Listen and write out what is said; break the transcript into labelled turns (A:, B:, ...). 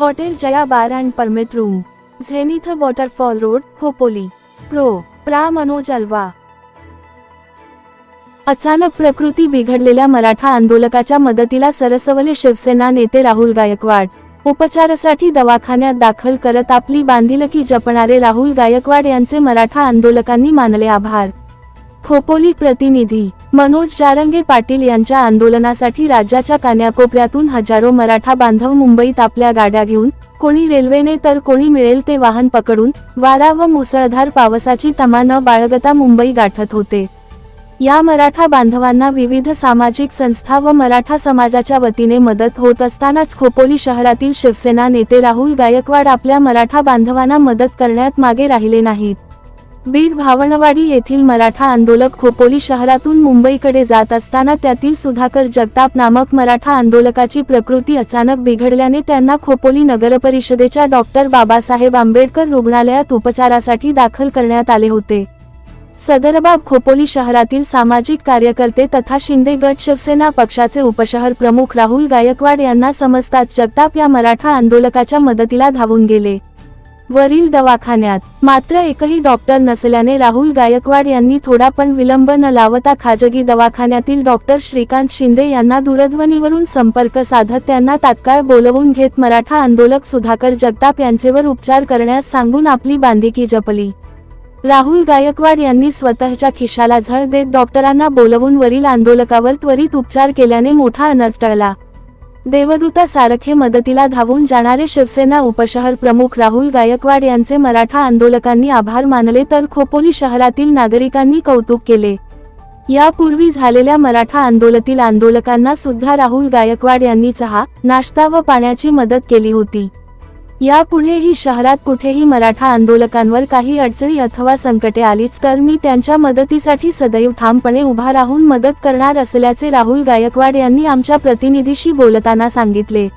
A: Hotel Jaya bar and permit room Zenith waterfall road Khopoli. Pro. प्रा Manoj Alva. अचानक प्रकृती बिघडलेल्या मराठा आंदोलकाच्या मदतीला सरसवले शिवसेना नेते राहुल गायकवाड. उपचारासाठी दवाखान्यात दाखल करत आपली बांधिलकी जपणारे राहुल गायकवाड यांचे मराठा आंदोलकांनी मानले आभार. खोपोली प्रतिनिधी मनोज जारंगे पाटील यांच्या आंदोलनासाठी राज्याच्या कान्याकोपऱ्यातून हजारो मराठा बांधव मुंबईत आपल्या गाड्या घेऊन कोणी रेल्वेने तर कोणी मिळेल ते वाहन पकडून वारा व मुसळधार पावसाची तमा न बाळगता मुंबई गाठत होते. या मराठा बांधवांना विविध सामाजिक संस्था व मराठा समाजाच्या वतीने मदत होत असतानाच खोपोली शहरातील शिवसेना नेते राहुल गायकवाड आपल्या मराठा बांधवांना मदत करण्यात मागे राहिले नाहीत. बीड भावणवाडी येथील मराठा आंदोलक खोपोली शहरातून मुंबईकडे जात असताना त्यातील सुधाकर जगताप नामक मराठा आंदोलकाची प्रकृती अचानक बिघडल्याने त्यांना खोपोली नगरपरिषदेच्या डॉक्टर बाबासाहेब आंबेडकर रुग्णालयात उपचारासाठी दाखल करण्यात आले होते. सदरबाब खोपोली शहरातील सामाजिक कार्यकर्ते तथा शिंदे गट शिवसेना पक्षाचे उपशहर प्रमुख राहुल गायकवाड यांना समजताच जगताप या मराठा आंदोलकाच्या मदतीला धावून गेले. वरील दवाखान्यात. मात्र एकही डॉक्टर नसल्याने राहुल गायकवाड यांनी थोडा पण विलंब न लावता खाजगी दवाखान्यातील डॉक्टर श्रीकांत शिंदे यांना दूरध्वनीवरून संपर्क साधत त्यांना तात्काळ बोलवून घेत मराठा आंदोलक सुधाकर जगताप यांचेवर उपचार करण्यास सांगून आपली बांधिकी जपली. राहुल गायकवाड यांनी स्वतःच्या खिशाला झळ देत डॉक्टरांना बोलवून वरील आंदोलकावर त्वरित उपचार केल्याने मोठा अनर्थ टळला. देवदूता सारखे मदतीला धावून जाणारे शिवसेना उपशहर प्रमुख राहुल गायकवाड यांचे मराठा आंदोलकांनी आभार मानले तर खोपोली शहरातील नागरिकांनी कौतुक केले. यापूर्वी झालेल्या मराठा आंदोलनातील आंदोलकांना सुद्धा राहुल गायकवाड यांनी चहा नाश्ता व पाण्याची मदत केली होती. यापुढेही शहरात कुठेही मराठा आंदोलकांवर काही अडचणी अथवा संकटे आलीच तर मी त्यांच्या मदतीसाठी सदैव ठामपणे उभा राहून मदत करणार असल्याचे राहुल गायकवाड यांनी आमच्या प्रतिनिधीशी बोलताना सांगितले.